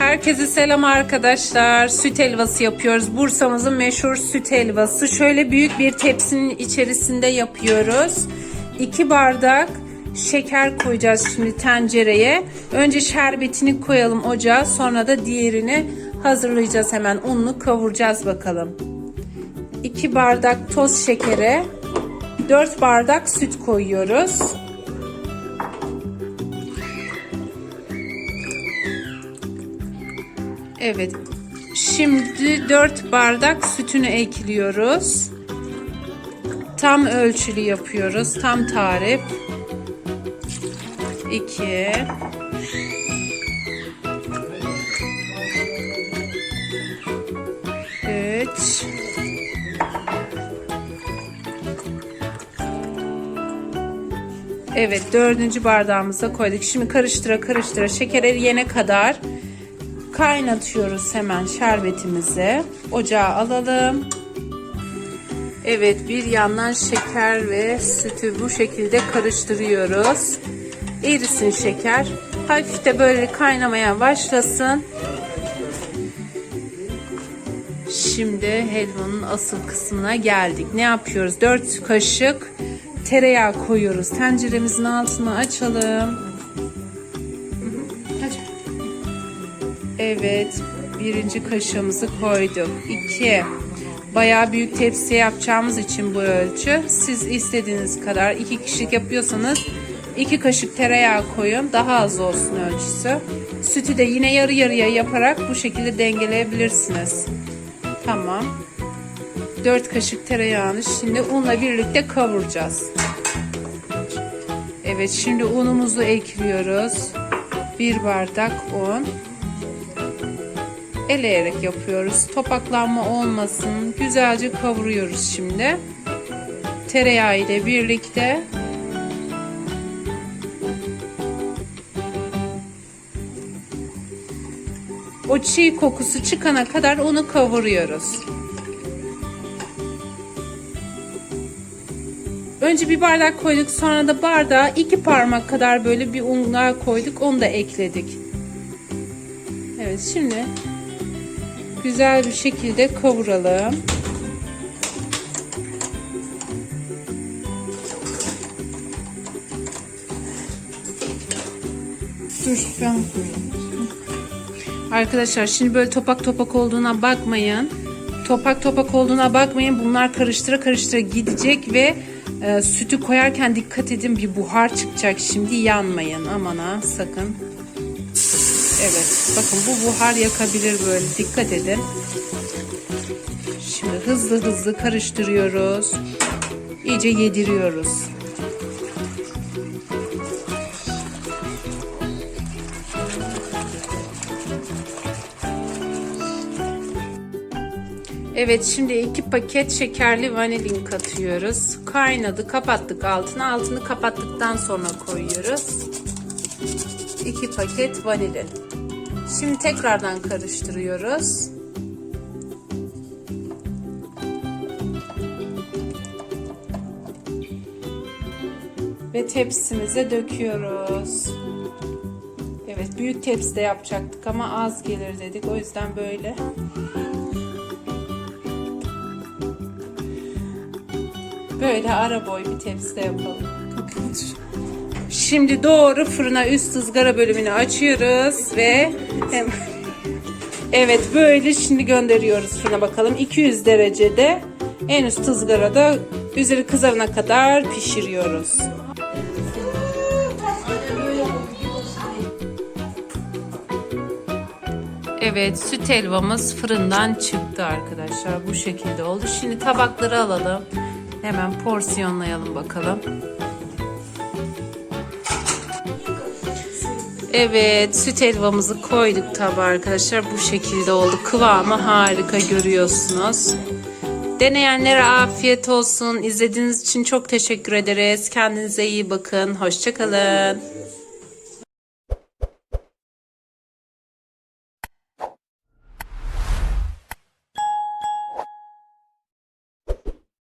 Herkese selam arkadaşlar. Süt helvası yapıyoruz. Bursa'mızın meşhur süt helvası. Şöyle büyük bir tepsinin içerisinde yapıyoruz. 2 bardak şeker koyacağız şimdi tencereye. Önce şerbetini koyalım ocağa. Sonra da diğerini hazırlayacağız hemen. Unlu kavuracağız bakalım. 2 bardak toz şekere 4 bardak süt koyuyoruz. Evet. Şimdi 4 bardak sütünü ekliyoruz. Tam ölçülü yapıyoruz. Tam tarif. 2 3 Evet dördüncü bardağımıza koyduk. Şimdi karıştıra karıştıra şeker eriyene kadar kaynatıyoruz hemen şerbetimizi. Ocağa alalım. Evet bir yandan şeker ve sütü bu şekilde karıştırıyoruz. Erisin şeker. Hafif de böyle kaynamaya başlasın. Şimdi helvanın asıl kısmına geldik. Ne yapıyoruz? 4 kaşık tereyağı koyuyoruz. Tenceremizin altını açalım. Evet, birinci kaşığımızı koyduk. 2. Bayağı büyük tepsi yapacağımız için bu ölçü. Siz istediğiniz kadar iki kişilik yapıyorsanız 2 kaşık tereyağı koyun. Daha az olsun ölçüsü. Sütü de yine yarı yarıya yaparak bu şekilde dengeleyebilirsiniz. Tamam. 4 kaşık tereyağını şimdi unla birlikte kavuracağız. Evet şimdi unumuzu ekliyoruz. 1 bardak un. Eleyerek yapıyoruz. Topaklanma olmasın. Güzelce kavuruyoruz şimdi. Tereyağı ile birlikte o çiğ kokusu çıkana kadar onu kavuruyoruz. Önce bir bardak koyduk sonra da bardağa iki parmak kadar böyle bir un daha koyduk onu da ekledik. Evet şimdi güzel bir şekilde kavuralım. Dur ben. Arkadaşlar şimdi böyle topak topak olduğuna bakmayın. Topak topak olduğuna bakmayın. Bunlar karıştıra karıştıra gidecek ve e, sütü koyarken dikkat edin bir buhar çıkacak. Şimdi yanmayın aman ha sakın. Evet bakın bu buhar yakabilir böyle dikkat edin. Şimdi hızlı hızlı karıştırıyoruz. İyice yediriyoruz. Evet şimdi iki paket şekerli vanilin katıyoruz. Kaynadı kapattık altını. Altını kapattıktan sonra koyuyoruz. İki paket vanilin. Şimdi tekrardan karıştırıyoruz. Ve tepsimize döküyoruz. Evet büyük tepside yapacaktık ama az gelir dedik. O yüzden böyle Böyle ara boy bir tepside yapalım. Şimdi doğru fırına üst ızgara bölümünü açıyoruz ve hem Evet böyle şimdi gönderiyoruz fırına bakalım. 200 derecede en üst ızgarada üzeri kızarana kadar pişiriyoruz. Evet süt helvamız fırından çıktı arkadaşlar. Bu şekilde oldu. Şimdi tabakları alalım. Hemen porsiyonlayalım bakalım. Evet süt helvamızı koyduk tabağa arkadaşlar. Bu şekilde oldu. Kıvamı harika görüyorsunuz. Deneyenlere afiyet olsun. İzlediğiniz için çok teşekkür ederiz. Kendinize iyi bakın. Hoşçakalın.